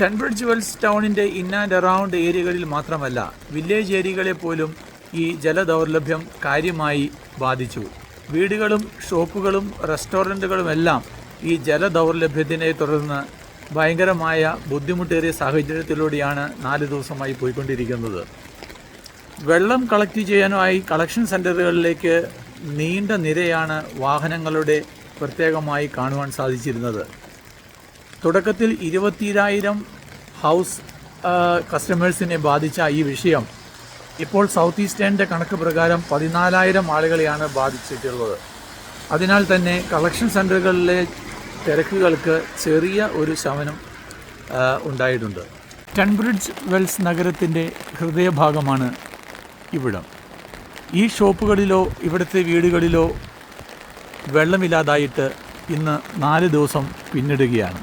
ടെൻബ്രിഡ്ജ് Wells ടൗണിന്റെ in and around ഏരിയകളിൽ മാത്രമല്ല വില്ലേജ് ഏരിയകളെ പോലും ഈ ജലദൗർലഭ്യം കാര്യമായി ബാധിച്ചു. വീടുകളും ഷോപ്പുകളും റെസ്റ്റോറന്റുകളുമെല്ലാം ഈ ജലദൗർലഭ്യത്തിനെ തുടർന്ന് ഭയങ്കരമായ ബുദ്ധിമുട്ടേറിയ സാഹചര്യത്തിലൂടെയാണ് നാല് ദിവസമായി പോയിക്കൊണ്ടിരിക്കുന്നത്. വെള്ളം കളക്ട് ചെയ്യാനായി കളക്ഷൻ സെന്ററുകളിലേക്ക് നീണ്ട നിരയാണ് വാഹനങ്ങളുടെ പ്രത്യേകമായി കാണുവാൻ സാധിച്ചിരുന്നത്. തുടക്കത്തിൽ ഇരുപത്തിരായിരം ഹൗസ് കസ്റ്റമേഴ്സിനെ ബാധിച്ച ഈ വിഷയം ഇപ്പോൾ സൗത്ത് ഈസ്റ്റേണിന്റെ കണക്ക് പ്രകാരം പതിനാലായിരം ആളുകളെയാണ് ബാധിച്ചിട്ടുള്ളത്. അതിനാൽ തന്നെ കളക്ഷൻ സെന്ററുകളിലെ തിരക്കുകൾക്ക് ചെറിയ ഒരു ശമനം ഉണ്ടായിട്ടുണ്ട്. ടൺബ്രിഡ്ജ് വെൽസ് നഗരത്തിന്റെ ഹൃദയഭാഗമാണ് ഇവിടം. ഈ ഷോപ്പുകളിലോ ഇവിടുത്തെ വീടുകളിലോ വെള്ളമില്ലാതായിട്ട് ഇന്ന് നാല് ദിവസം പിന്നിടുകയാണ്.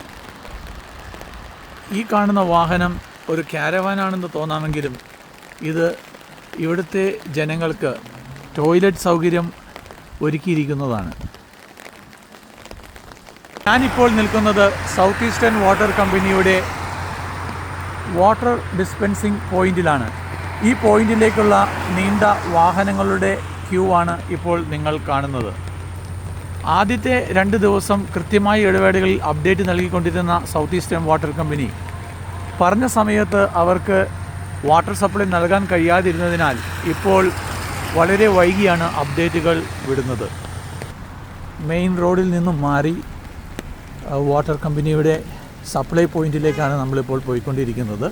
ഈ കാണുന്ന വാഹനം ഒരു ക്യാരവാനാണെന്ന് തോന്നാമെങ്കിലും ഇത് ഇവിടുത്തെ ജനങ്ങൾക്ക് ടോയ്ലറ്റ് സൗകര്യം ഒരുക്കിയിരിക്കുന്നതാണ്. ഞാനിപ്പോൾ നിൽക്കുന്നത് സൗത്ത് ഈസ്റ്റേൺ വാട്ടർ കമ്പനിയുടെ വാട്ടർ ഡിസ്പെൻസിങ് പോയിന്റിലാണ്. ഈ പോയിന്റിലേക്കുള്ള നീണ്ട വാഹനങ്ങളുടെ ക്യൂ ആണ് ഇപ്പോൾ നിങ്ങൾ കാണുന്നത്. ആദ്യത്തെ രണ്ട് ദിവസം കൃത്യമായ ഇടവേളകളിൽ അപ്ഡേറ്റ് നൽകിക്കൊണ്ടിരുന്ന സൗത്ത് ഈസ്റ്റേൺ വാട്ടർ കമ്പനി പറഞ്ഞ സമയത്ത് അവർക്ക് വാട്ടർ സപ്ലൈ നൽകാൻ കഴിയാതിരുന്നതിനാൽ ഇപ്പോൾ വളരെ വൈകിയാണ് അപ്ഡേറ്റുകൾ വിടുന്നത്. മെയിൻ റോഡിൽ നിന്നും മാറി വാട്ടർ കമ്പനിയുടെ സപ്ലൈ പോയിന്റിലേക്കാണ് നമ്മളിപ്പോൾ പോയിക്കൊണ്ടിരിക്കുന്നത്.